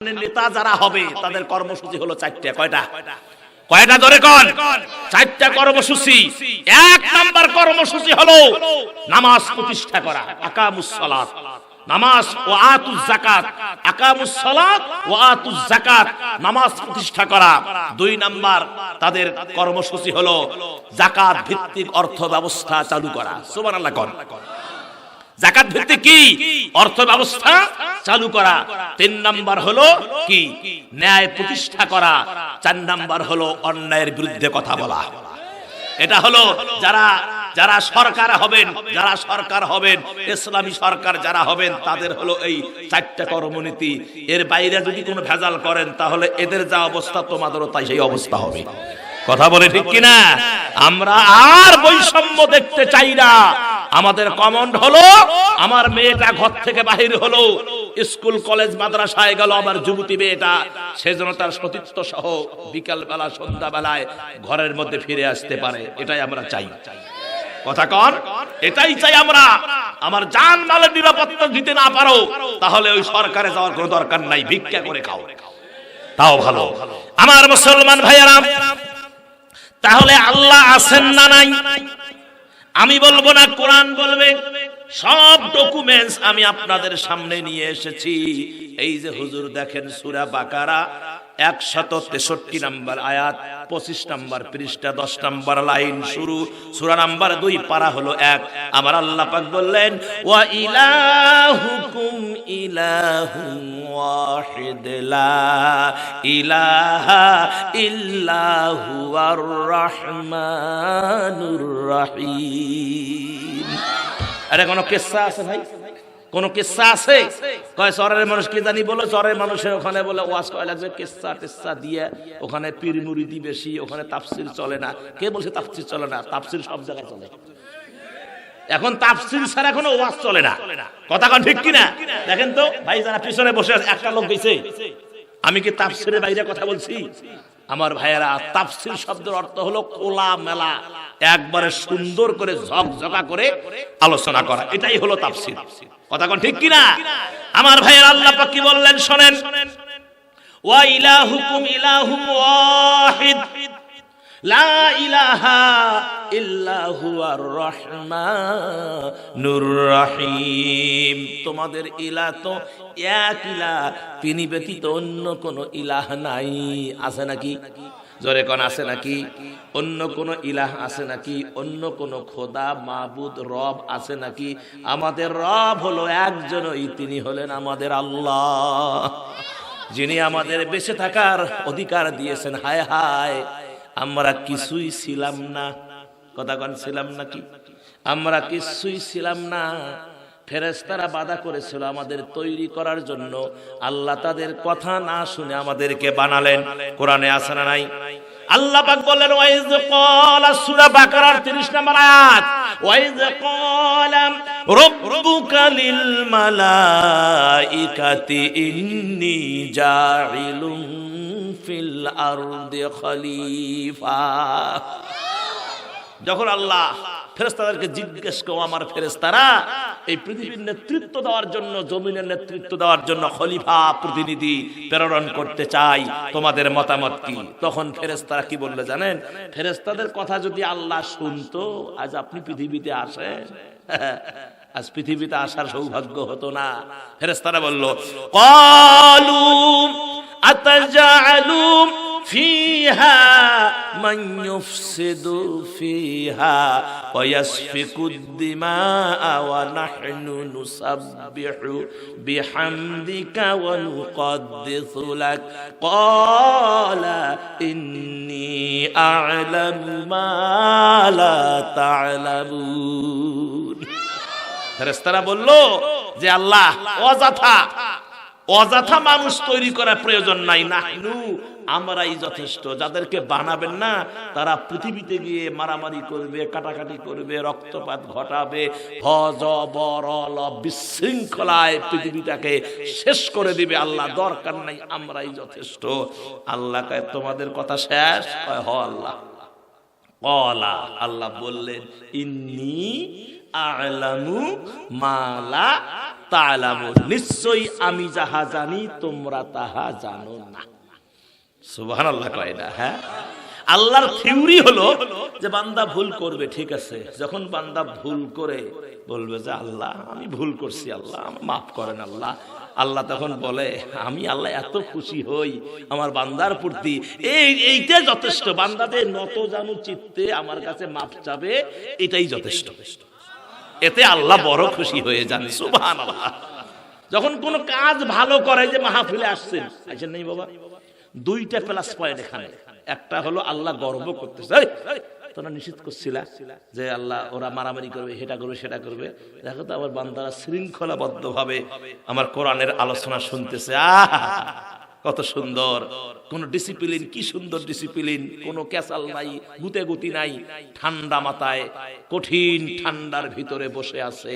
নেতা যারা হবে তাদের কর্মসূচি হলো চারটা। কয়টা? কয়টা? ধরে কন? চারটা কর্মসূচি। এক নাম্বার কর্মসূচি হলো নামাজ প্রতিষ্ঠা করা আকামুস সালাত। নামাজ ও আতুজ জাকাত আকামুস সালাত ও আতুজ জাকাত নামাজ প্রতিষ্ঠা করা। দুই নাম্বার তাদের কর্মসূচি হলো জাকাত ভিত্তিক অর্থ ব্যবস্থা চালু করা। সুবহানাল্লাহ কন। জাকাত ভিত্তিক কি? অর্থ ব্যবস্থা চালু করা। তিন নাম্বার হলো কি? ন্যায় প্রতিষ্ঠা করা। চার নাম্বার হলো অন্যায়ের বিরুদ্ধে কথা বলা। এটা হলো যারা যারা সরকার হবেন, যারা সরকার হবেন, ইসলামী সরকার যারা হবেন, তাদের হলো এই চারটা কর্মনীতি। এর বাইরে যদি কোনো ভেজাল করেন, তাহলে এদের যা অবস্থা, তোমাদেরও তাই সেই অবস্থা হবে। কথা বলে ঠিক কিনা? আমরা আর বৈষম্য দেখতে চাই না। আমাদের কমন্ড হলো, আমার মেয়েটা ঘর থেকে বাহির হলো, স্কুল, কলেজ, মাদ্রাসায় গেল আমার যুবতী মেয়েটা। সেজন্য তার সতীত্ব সহ বিকাল বেলা সন্ধ্যা বেলায় ঘরের মধ্যে ফিরে আসতে পারে। এটাই আমরা চাই। কথা কর এটাই চাই আমরা। আমার জান মালের নিরাপত্তা দিতে না পারো, তাহলে ওই সরকারে যাওয়ার কোনো দরকার নাই। ভিক্ষা করে খাও। তাও ভালো। আমার মুসলমান ভাইয়ারা, তাহলে আল্লাহ আছেন না নাই? আমি বলব না কোরআন বলবে। সব ডকুমেন্টস আমি আপনাদের সামনে নিয়ে এসেছি। এই যে হুজুর দেখেন সুরা বাকারা, একশত তেষট্টি নাম্বার আয়াত, পঁচিশ নাম্বার পৃষ্ঠা, দশ নাম্বার লাইন শুরু। সুরা নাম্বার দুই, পারা হলো এক। আমার আল্লাহ পাক বললেন, ওয়া ইলাহুকুম ইলাহুম ওয়াহিদ, লা ইলাহা ইল্লাহু আর রহমানুর রহিম। আরে কোন কিসসা আছে ভাই? কোন কিসসা আছে? কয় শহরের মানুষ কি জানি বলে? শহরের মানুষের ওখানে বলে, ওয়াজ কয় লাগছে কিসসা টিসসা দিয়ে ওখানে পীর মুরিদি বেশি, ওখানে তাফসির চলে না। কে বলছে তাফসির চলে না? তাফসির সব জায়গায় চলে। এখন তাফসির ছাড়া কোনো ওয়াজ চলে না। কথা কোন ঠিক কিনা? দেখেন তো, ভাই যারা পিছনে বসে আছে, একটা লোক গেছে। আমি কি তাফসিরের বাইরে কথা বলছি? আমার ভাইয়েরা তাফসির শব্দের অর্থ হলো কোলা মেলা একবারে সুন্দর করে ঝকঝকা করে আলোচনা করা। এটাই হলো তাফসির। কথা কোন ঠিক কিনা? আমার ভাইয়ের, আল্লাহ পাক কি বললেন? শোনেন। ওয়া ইলাহুকুম ইলাহুম ওয়াহিদ। লা তোমাদের ইলাহ তো এক ইলাহ তিনি ব্যতীত অন্য কোনো ইলাহ নাই। আছে নাকি? জোরে কোন, আছে নাকি? অন্য কোন ইলাহ আছে নাকি? অন্য কোন খোদা, মাবুদ, রব আছে নাকি? আমাদের রব হলো একজনই, তিনি হলেন আমাদের আল্লাহ। যিনি আমাদের বেঁচে থাকার অধিকার দিয়েছেন, হায় হায়। আমরা কিছুই ছিলাম না। কথা কন, ছিলাম নাকি? আমরা কিছুই ছিলাম না। ফেরেস্তারা বাধা করেছিল আমাদের তৈরি করার জন্য। আল্লাহ তাদের কথা না শুনে আমাদেরকে বানালেন। কোরআনে আসে না নাই? আল্লাহ পাক বললেন, ওয়াইজ ক্বালা সূরা বাকারার 30 নম্বর আয়াত। ওয়াইজ ক্বালা রাব্বুকা লিল মালাইকাতি ইন্নী জাইলুন ফিল আরদি খলিফা। যখন আল্লাহ ফেরেস্তাদেরকে জিজ্ঞেস করো, আমার ফেরেস্তারা এই পৃথিবীর নেতৃত্ব দেওয়ার জন্য, জমিনের নেতৃত্ব দেওয়ার জন্য খলিফা প্রতিনিধি প্রেরণ করতে চাই, তোমাদের মতামত কি? তখন ফেরেস্তারা কি বললে জানেন? ফেরেস্তাদের কথা যদি আল্লাহ শুনতো, আজ আপনি পৃথিবীতে আসেন। আজ পৃথিবীতে আসার সৌভাগ্য হতো না। ফেরেস্তারা বলল, কলু আতাজালু فيها من يفسد فيها ويسفك الدماء ونحن نسبح بحمدك ونقدس لك قال إني أعلم ما لا تعلمون ফেরেস্তারা বলল যে আল্লাহ অযথা অযথা মানুষ তৈরি করার প্রয়োজন নাই। না আমরাই যথেষ্ট। যাদেরকে বানাবেন না, তারা পৃথিবীতে গিয়ে মারামারি করবে, কাটাকাটি করবে, রক্তপাত ঘটাবে বিশৃঙ্খলায় পৃথিবীটাকে শেষ করে দিবে। আল্লাহ দরকার নাই, আমরাই যথেষ্ট। আল্লাহ তোমাদের কথা শেষ? কয়, হ, আল্লাহ। আল্লাহ বললেন, ইন্নি আলামু মালা তাআলামুন নিশ্চয়ই আমি যাহা জানি, তোমরা তাহা জানো না। সুবহানাল্লাহ কয় না হ্যাঁ? আল্লাহর থিওরি হলো যে বান্দা ভুল করবে, ঠিক আছে। যখন বান্দা ভুল করে, বলবে যে আল্লাহ, আমি ভুল করছি, আল্লাহ মাফ করেন, আল্লাহ। আল্লাহ তখন বলে, আমি আল্লাহ এত খুশি হই, আমার বান্দার প্রতি। এই, এইটা যথেষ্ট। বান্দাদের নত জানু চিত্তে আমার কাছে মাপ চাবে, এটাই যথেষ্ট। এতে আল্লাহ বড় খুশি হয়ে যান। সুবহানাল্লাহ। যখন কোন কাজ ভালো করে যে মাহফিলে আসছেন আসেন নাই বাবা। দুইটা প্লাস পয়েন্ট এখানে। একটা হলো আল্লাহ গর্ব করতেছে। তোরা নিষেধ করছিলা যে আল্লাহ ওরা মারামারি করবে সেটা করবে সেটা করবে। দেখো তো আমার বান্দারা শৃঙ্খলাবদ্ধ ভাবে আমার কোরআনের আলোচনা শুনতেছে। আহ! কত সুন্দর। কোন ডিসিপ্লিন কি সুন্দর ডিসিপ্লিন কোন ক্যাসাল নাই গুতে গুতি নাই, ঠান্ডা মাথায়, কঠিন ঠান্ডার ভিতরে বসে আছে।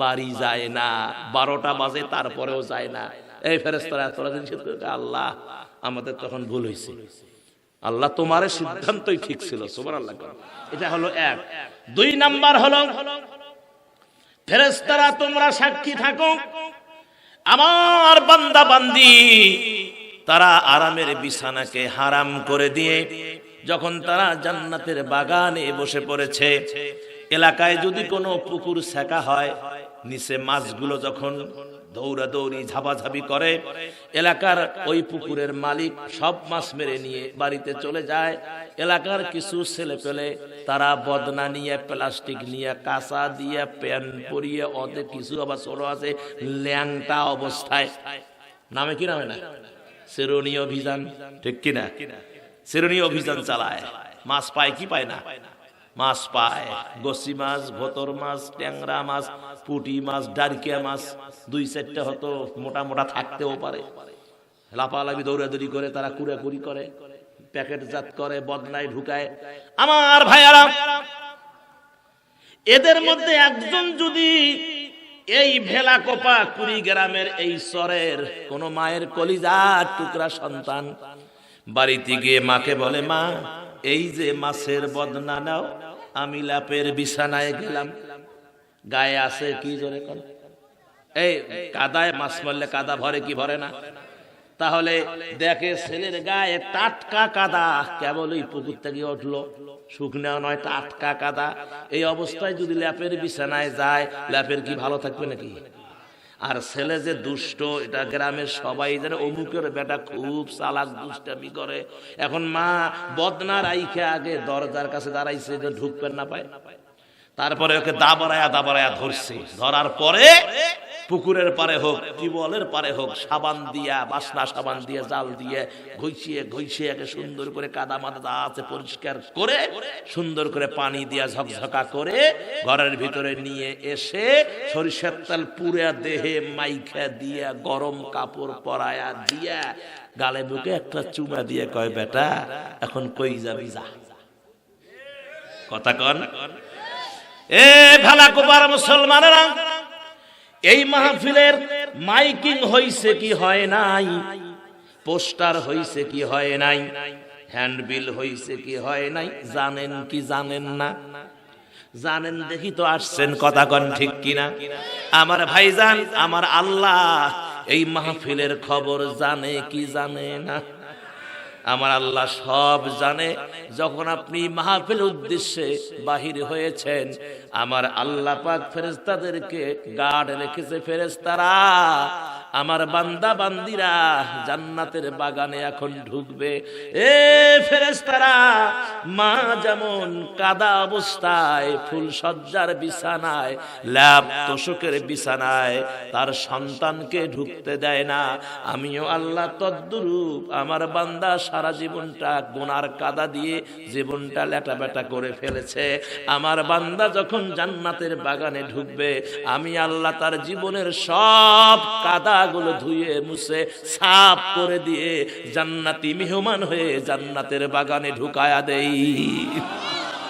বাড়ি যায় না, বারোটা বাজে, তারপরেও যায় না। এই ফেরেস্তারা তোরা আল্লাহ, আমাদের তখন ভুল হয়েছে। আল্লাহ তোমার সিদ্ধান্তই ঠিক ছিল। সুবার আল্লাহ এটা হলো এক। দুই নাম্বার হলো ফেরেস্তারা তোমরা সাক্ষী থাকো। আমার বান্দা বান্দি তারা আরামের বিছানাকে হারাম করে দিয়ে যখন তারা জান্নাতের বাগানে বসে পড়েছে, এলাকায় যদি কোনো পুকুর সেকা হয়, নিচে মাছগুলো যখন দৌড়াদৌড়ি ঝাপাঝাপি করে, এলাকার ওই পুকুরের মালিক সব মাছ মেরে নিয়ে বাড়িতে চলে যায়। এলাকার কিছু ছেলে পেলে তারা বদনা নিয়ে, প্লাস্টিক নিয়ে, কাঁচা দিয়ে, প্যান পরিয়ে ওদের কিছু আবার ছোট আছে, ল্যাংটা অবস্থায়। নামে কি নামে না? সেরনি অভিযান, ঠিক কিনা? সেরনি অভিযান চালায়। মাছ পায় কি পায় না? মাছ পায়। গসি মাছ, ভতর মাছ, ট্যাংরা মাছ, পুটি মাছ, ডারকিয়া মাছ, দুই চারটে হয়তো মোটা মোটা থাকতেও পারে। লাফালাফি, দৌড়াদৌড়ি করে, তারা কুড়াকুড়ি করে প্যাকেটজাত করে, বদনায় ঢুকায়। আমার ভাইয়ারা, এদের মধ্যে একজন যদি এই ভেলা কোপা কুড়িগ্রামের এই সরের কোন মায়ের কলিজা টুকরা সন্তান। বাড়িতে গিয়ে মাকে বলে, মা, এই যে মাছের বদনা নাও, আমি লাপের বিছানায় গেলাম। গায়ে আছে কি জোরে কোন? এই কাদায় মাছ মারলে কাদা ভরে কি ভরে না? তাহলে দেখে ছেলের গায়ে টাটকা কাদা। কেবল ওই পুকুর থেকে উঠল। শুকনা নয়, টাটকা কাদা। এই অবস্থায় যদি ল্যাপের বিছানায় যায়, ল্যাপের কি ভালো থাকবে নাকি? আর ছেলে যে দুষ্ট, এটা গ্রামের সবাই জানে অমুকের বেটা খুব চালাক, দুষ্টামি করে। এখন মা বদনা রাইখে আগে দরজার কাছে দাঁড়াইছে যে ঢুকবেন না পায়। তারপরে ওকে দাবরায়া দাবরায়া ধরছে। ধরার পরে পুকুরের পারে হোক টিবলের পারে হোক, সাবান দিয়া, বাসনা সাবান দিয়ে, জাল দিয়ে ঘইছিয়ে ঘইছিয়ে একে সুন্দর করে কাদা মাদা যা আছে পরিষ্কার করে, সুন্দর করে পানি দিয়া ঝকঝকা করে ঘরের ভিতরে নিয়ে এসে সরিষার তেল পুরে দেহে মাইখা দিয়া, গরম কাপড় পরায়া দিয়া, গালে বুকে একটা চুমা দিয়ে কয়, বেটা, এখন কই যাবি যা? কথা কন। এ ভালা কোপার মুসলমানেরা এই মাহফিলের মাইকিং হইছে কি হয় নাই? পোস্টার হইছে কি হয় নাই? হ্যান্ডবিল হইছে কি হয় নাই? জানেন কি জানেন না? জানেন দেখি তো আসছেন কথা কন ঠিক কিনা? আমার ভাইজান, আমার আল্লাহ, এই মাহফিলের খবর জানে কি জানে না? আমার আল্লাহ সব জানে। যখন আপনি মাহফিল উদ্দেশ্যে বাহির হয়েছেন, আমার আল্লাহ পাক ফেরেস্তাদেরকে গার্ড রেখেছে ফেরেস্তারা আমার বান্দা বান্দিরা জান্নাতের বাগানে এখন ঢুকবে। এ ফেরেস্তারা মা যেমন কাদা অবস্থায় ফুল সজ্জার বিছানায়, ল্যাব তোষকের বিছানায় তার সন্তানকে ঢুকতে দেয় না, আমিও আল্লাহ তদ্দুরূপ আমার বান্দা সারা জীবনটা গোনার কাদা দিয়ে জীবনটা লেটা বেটা করে ফেলেছে। আমার বান্দা যখন জান্নাতের বাগানে ঢুকবে, আমি আল্লাহ তার জীবনের সব কাদাগুলো ধুয়ে মুছে সাফ করে দিয়ে জান্নাতি মেহমান হয়ে জান্নাতের বাগানে ঢুকায়া দেই।